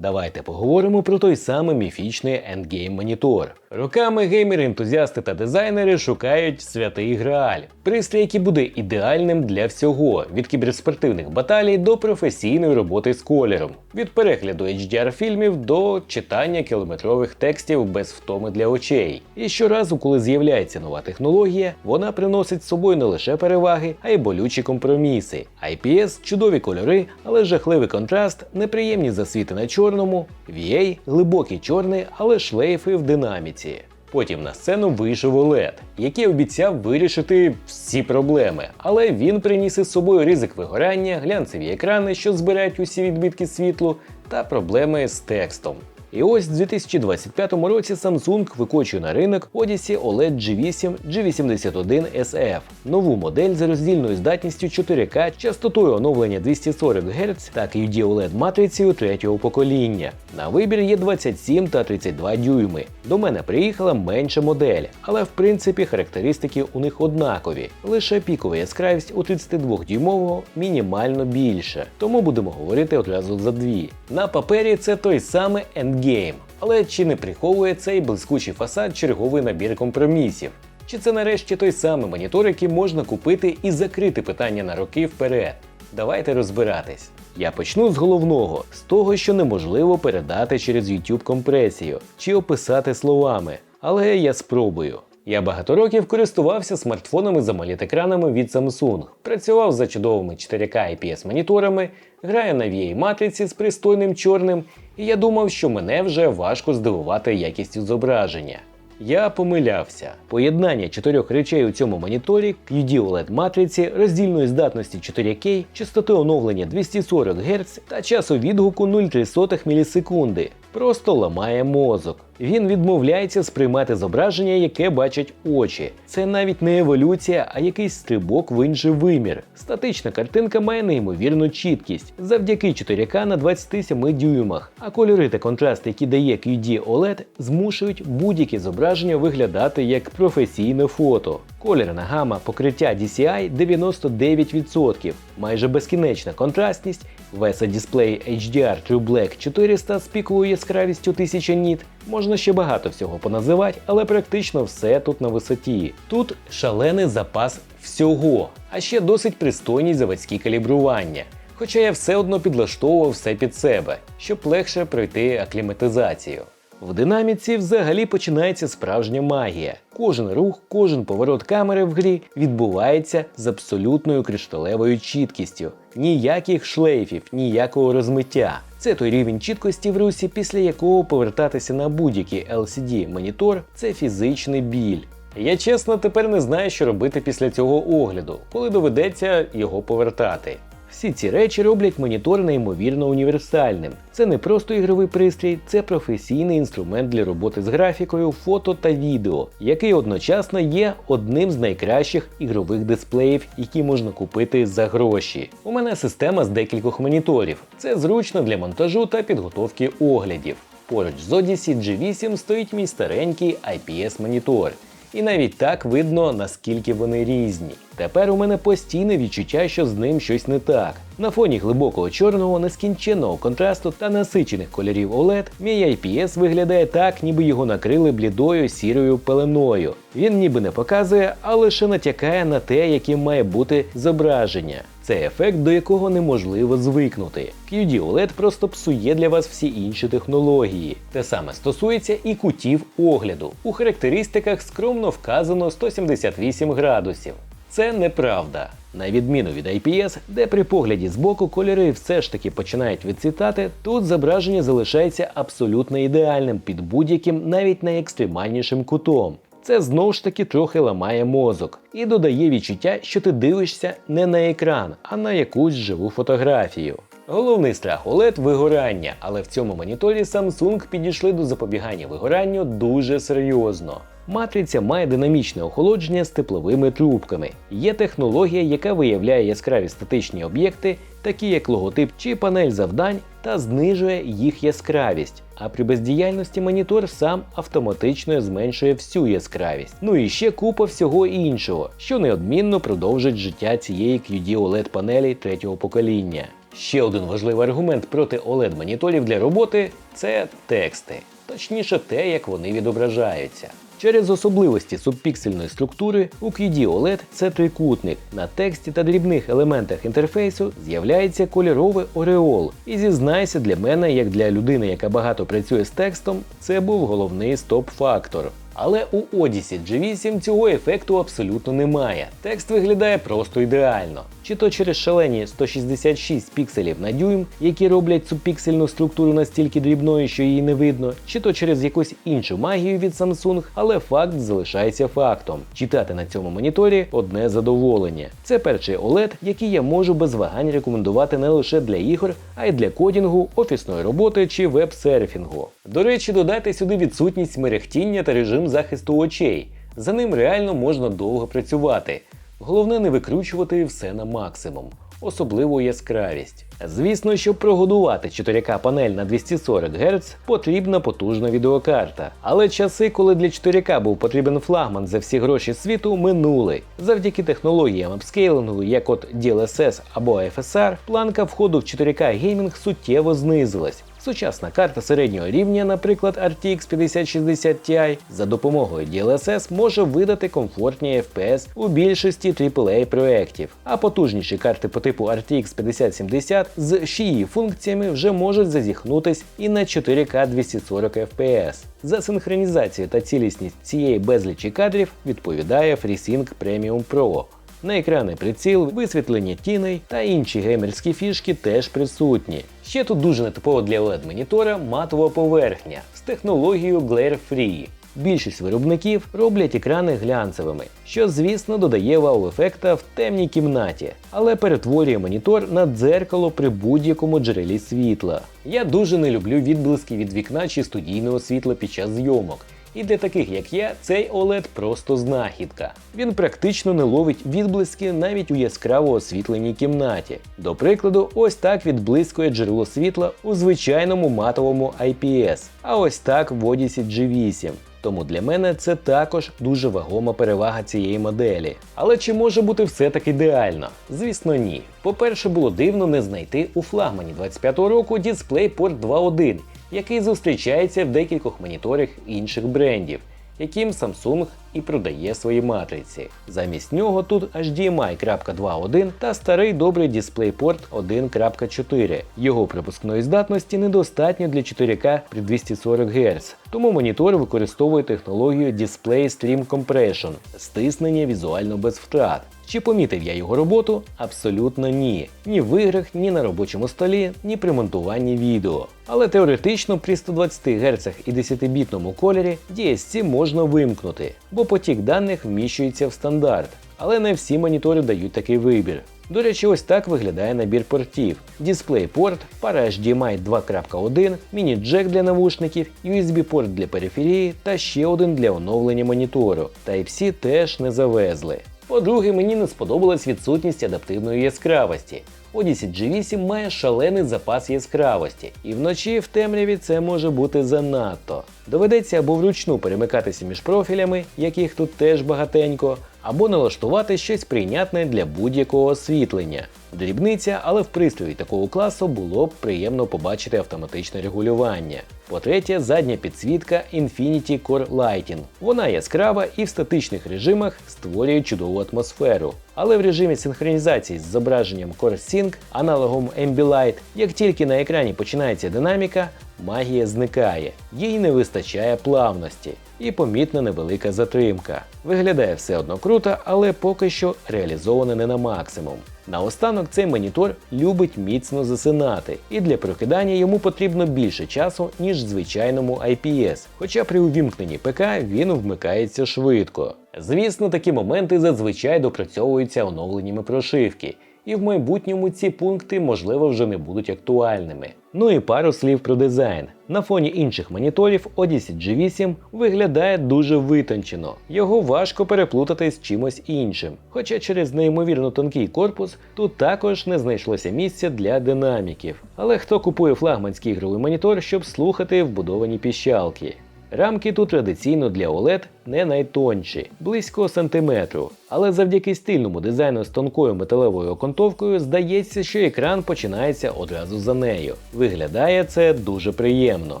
Давайте поговоримо про той самий міфічний Endgame монітор. Роками геймери, ентузіасти та дизайнери шукають святий грааль. Пристрій, який буде ідеальним для всього: від кіберспортивних баталій до професійної роботи з кольором, від перегляду HDR-фільмів до читання кілометрових текстів без втоми для очей. І щоразу, коли з'являється нова технологія, вона приносить з собою не лише переваги, а й болючі компроміси. IPS, чудові кольори, але жахливий контраст, неприємні засвіти на чорному, VA, глибокий чорний, але шлейфи в динаміці. Потім на сцену вийшов OLED, який обіцяв вирішити всі проблеми, але він приніс із собою ризик вигорання, глянцеві екрани, що збирають усі відбитки світлу, та проблеми з текстом. І ось у 2025 році Samsung викочує на ринок Odyssey OLED G8 G81 SF, нову модель з роздільною здатністю 4К, частотою оновлення 240 Гц та QD OLED матрицею третього покоління. На вибір є 27 та 32 дюйми. До мене приїхала менша модель, але в принципі характеристики у них однакові. Лише пікова яскравість у 32-дюймового мінімально більше. Тому будемо говорити одразу за дві. На папері це той самий Endgame. Але чи не приховує цей блискучий фасад черговий набір компромісів? Чи це нарешті той самий монітор, який можна купити і закрити питання на роки вперед? Давайте розбиратись. Я почну з головного, з того, що неможливо передати через YouTube компресію чи описати словами. Але я спробую. Я багато років користувався смартфонами з AMOLED-екранами від Samsung, працював за чудовими 4К IPS моніторами, граю на VA матриці з пристойним чорним, і я думав, що мене вже важко здивувати якістю зображення. Я помилявся. Поєднання чотирьох речей у цьому моніторі, QD OLED матриці, роздільної здатності 4К, частоти оновлення 240 Гц та часу відгуку 0,3 мілісекунди. Просто ламає мозок. Він відмовляється сприймати зображення, яке бачать очі. Це навіть не еволюція, а якийсь стрибок в інший вимір. Статична картинка має неймовірну чіткість завдяки 4К на 27 дюймах, а кольори та контраст, які дає QD OLED, змушують будь-яке зображення виглядати як професійне фото. Кольорна гама покриття DCI 99%, майже безкінечна контрастність, VESA Display HDR True Black 400 з піковою яскравістю 1000 ніт. Можна ще багато всього поназивати, але практично все тут на висоті. Тут шалений запас всього, а ще досить пристойні заводські калібрування. Хоча я все одно підлаштовував все під себе, щоб легше пройти акліматизацію. В динаміці взагалі починається справжня магія. Кожен рух, кожен поворот камери в грі відбувається з абсолютною кришталевою чіткістю. Ніяких шлейфів, ніякого розмиття. Це той рівень чіткості в русі, після якого повертатися на будь-який LCD монітор це фізичний біль. Я чесно тепер не знаю, що робити після цього огляду, коли доведеться його повертати. Всі ці речі роблять монітор неймовірно універсальним. Це не просто ігровий пристрій, це професійний інструмент для роботи з графікою, фото та відео, який одночасно є одним з найкращих ігрових дисплеїв, які можна купити за гроші. У мене система з декількох моніторів. Це зручно для монтажу та підготовки оглядів. Поруч з Odyssey G8 стоїть мій старенький IPS монітор. І навіть так видно, наскільки вони різні. Тепер у мене постійне відчуття, що з ним щось не так. На фоні глибокого чорного, нескінченного контрасту та насичених кольорів OLED, мій IPS виглядає так, ніби його накрили блідою сірою пеленою. Він ніби не показує, а лише натякає на те, яким має бути зображення. Це ефект, до якого неможливо звикнути. QD OLED просто псує для вас всі інші технології. Те саме стосується і кутів огляду. У характеристиках скромно вказано 178 градусів. Це неправда. На відміну від IPS, де при погляді збоку кольори все ж таки починають відцвітати, тут зображення залишається абсолютно ідеальним під будь-яким, навіть найекстремальнішим кутом. Це знову ж таки трохи ламає мозок і додає відчуття, що ти дивишся не на екран, а на якусь живу фотографію. Головний страх OLED – вигорання, але в цьому моніторі Samsung підійшли до запобігання вигоранню дуже серйозно. Матриця має динамічне охолодження з тепловими трубками. Є технологія, яка виявляє яскраві статичні об'єкти, такі як логотип чи панель завдань, та знижує їх яскравість. А при бездіяльності монітор сам автоматично зменшує всю яскравість. Ну і ще купа всього іншого, що неодмінно продовжить життя цієї QD OLED панелі третього покоління. Ще один важливий аргумент проти oled моніторів для роботи це тексти, точніше те, як вони відображаються. Через особливості субпіксельної структури у QD OLED це трикутник. На тексті та дрібних елементах інтерфейсу з'являється кольоровий ореол. І зізнайся, для мене, як для людини, яка багато працює з текстом, це був головний стоп-фактор. Але у Odyssey G8 цього ефекту абсолютно немає. Текст виглядає просто ідеально. Чи то через шалені 166 пікселів на дюйм, які роблять субпіксельну структуру настільки дрібною, що її не видно, чи то через якусь іншу магію від Samsung, але факт залишається фактом. Читати на цьому моніторі одне задоволення. Це перший OLED, який я можу без вагань рекомендувати не лише для ігор, а й для кодінгу, офісної роботи чи веб-серфінгу. До речі, додайте сюди відсутність мерехтіння та режим захисту очей. За ним реально можна довго працювати. Головне не викручувати все на максимум, особливо яскравість. Звісно, щоб прогодувати 4К панель на 240 Гц, потрібна потужна відеокарта. Але часи, коли для 4К був потрібен флагман за всі гроші світу, минули. Завдяки технологіям апскейлингу, як от DLSS або FSR, планка входу в 4К геймінг суттєво знизилась. Сучасна карта середнього рівня, наприклад RTX 5060 Ti, за допомогою DLSS може видати комфортні FPS у більшості AAA проєктів, а потужніші карти по типу RTX 5070 з шиї функціями вже можуть зазіхнутись і на 4К 240 FPS. За синхронізацію та цілісність цієї безлічі кадрів відповідає FreeSync Premium Pro. На екранний приціл, висвітлення тіней та інші геймерські фішки теж присутні. Ще тут дуже нетипово для LED монітора матова поверхня з технологією Glare Free. Більшість виробників роблять екрани глянцевими, що, звісно, додає вау-ефекта в темній кімнаті, але перетворює монітор на дзеркало при будь-якому джерелі світла. Я дуже не люблю відблиски від вікна чи студійного світла під час зйомок. І для таких як я, цей OLED просто знахідка. Він практично не ловить відблиски навіть у яскраво освітленій кімнаті. До прикладу, ось так відблискує джерело світла у звичайному матовому IPS, а ось так в Odyssey G8. Тому для мене це також дуже вагома перевага цієї моделі. Але чи може бути все так ідеально? Звісно, ні. По-перше, було дивно не знайти у флагмані 25-го року DisplayPort 2.1, який зустрічається в декількох моніторах інших брендів, яким Samsung і продає свої матриці. Замість нього тут HDMI 2.1 та старий добрий DisplayPort 1.4. Його пропускної здатності недостатньо для 4К при 240 Гц, тому монітор використовує технологію Display Stream Compression стиснення візуально без втрат. Чи помітив я його роботу? Абсолютно ні. Ні в іграх, ні на робочому столі, ні при монтуванні відео. Але теоретично при 120 Гц і 10-бітному кольорі DSC можна вимкнути, бо потік даних вміщується в стандарт. Але не всі монітори дають такий вибір. До речі, ось так виглядає набір портів: DisplayPort, пара HDMI 2.1, міні-джек для навушників, USB-порт для периферії та ще один для оновлення монітору. Type-C теж не завезли. По-друге, мені не сподобалась відсутність адаптивної яскравості. Odyssey G8 має шалений запас яскравості, і вночі в темряві це може бути занадто. Доведеться або вручну перемикатися між профілями, яких тут теж багатенько, або налаштувати щось прийнятне для будь-якого освітлення. Дрібниця, але в пристрої такого класу було б приємно побачити автоматичне регулювання. По-третє, задня підсвітка Infinity Core Lighting. Вона яскрава і в статичних режимах створює чудову атмосферу. Але в режимі синхронізації з зображенням Core Sync, аналогом Ambilight, як тільки на екрані починається динаміка, магія зникає, їй не вистачає плавності і помітна невелика затримка. Виглядає все одно круто, але поки що реалізоване не на максимум. Наостанок цей монітор любить міцно засинати, і для прокидання йому потрібно більше часу, ніж звичайному IPS, хоча при увімкненні ПК він вмикається швидко. Звісно, такі моменти зазвичай допрацьовуються оновленнями прошивки, і в майбутньому ці пункти, можливо, вже не будуть актуальними. Ну і пару слів про дизайн. На фоні інших моніторів Odyssey G8 виглядає дуже витончено. Його важко переплутати з чимось іншим. Хоча через неймовірно тонкий корпус тут також не знайшлося місця для динаміків. Але хто купує флагманський ігровий монітор, щоб слухати вбудовані піщалки? Рамки тут традиційно для OLED не найтонші, близько сантиметру. Але завдяки стильному дизайну з тонкою металевою окантовкою здається, що екран починається одразу за нею. Виглядає це дуже приємно.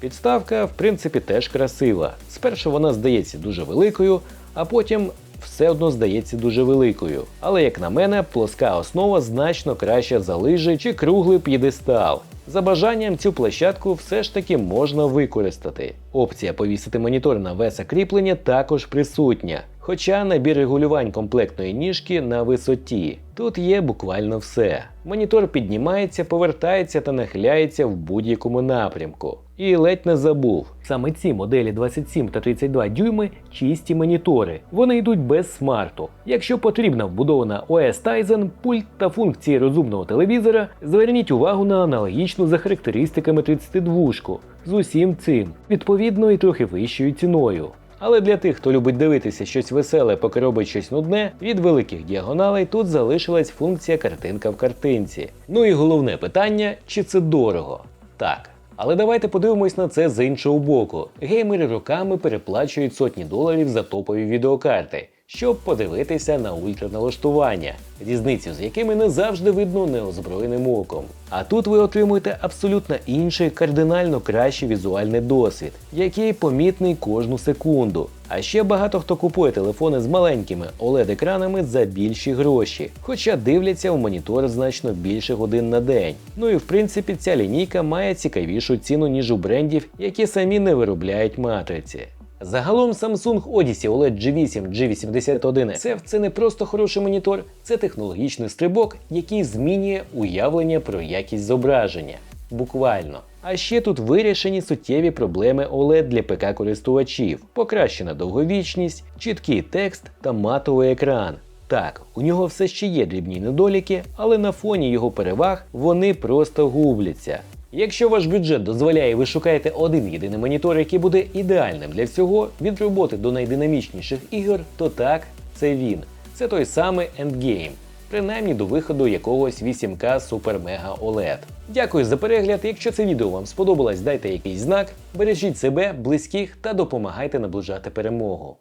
Підставка, в принципі, теж красива. Спершу вона здається дуже великою, а потім все одно здається дуже великою. Але, як на мене, плоска основа значно краще за лижі чи круглий п'єдестал. За бажанням цю площадку все ж таки можна використати. Опція повісити монітор на веса кріплення також присутня. Хоча набір регулювань комплектної ніжки на висоті. Тут є буквально все. Монітор піднімається, повертається та нахиляється в будь-якому напрямку. І ледь не забув. Саме ці моделі 27 та 32 дюйми чисті монітори. Вони йдуть без смарту. Якщо потрібна вбудована OS Tizen, пульт та функції розумного телевізора, зверніть увагу на аналогічну за характеристиками 32 з усім цим, відповідно і трохи вищою ціною. Але для тих, хто любить дивитися щось веселе, поки робить щось нудне, від великих діагоналей тут залишилась функція картинка в картинці. Ну і головне питання: чи це дорого? Так. Але давайте подивимось на це з іншого боку. Геймери роками переплачують сотні доларів за топові відеокарти, щоб подивитися на ультраналаштування, різницю з якими не завжди видно неозброєним оком. А тут ви отримуєте абсолютно інший, кардинально кращий візуальний досвід, який помітний кожну секунду. А ще багато хто купує телефони з маленькими OLED-екранами за більші гроші, хоча дивляться в монітор значно більше годин на день. Ну і в принципі ця лінійка має цікавішу ціну, ніж у брендів, які самі не виробляють матриці. Загалом Samsung Odyssey OLED G8 G81 це не просто хороший монітор, це технологічний стрибок, який змінює уявлення про якість зображення. Буквально. А ще тут вирішені суттєві проблеми OLED для ПК-користувачів, покращена довговічність, чіткий текст та матовий екран. Так, у нього все ще є дрібні недоліки, але на фоні його переваг вони просто губляться. Якщо ваш бюджет дозволяє, ви шукаєте один єдиний монітор, який буде ідеальним для всього, від роботи до найдинамічніших ігор, то так, це він. Це той самий Endgame, принаймні до виходу якогось 8К Super Mega OLED. Дякую за перегляд. Якщо це відео вам сподобалось, дайте якийсь знак, бережіть себе, близьких та допомагайте наближати перемогу.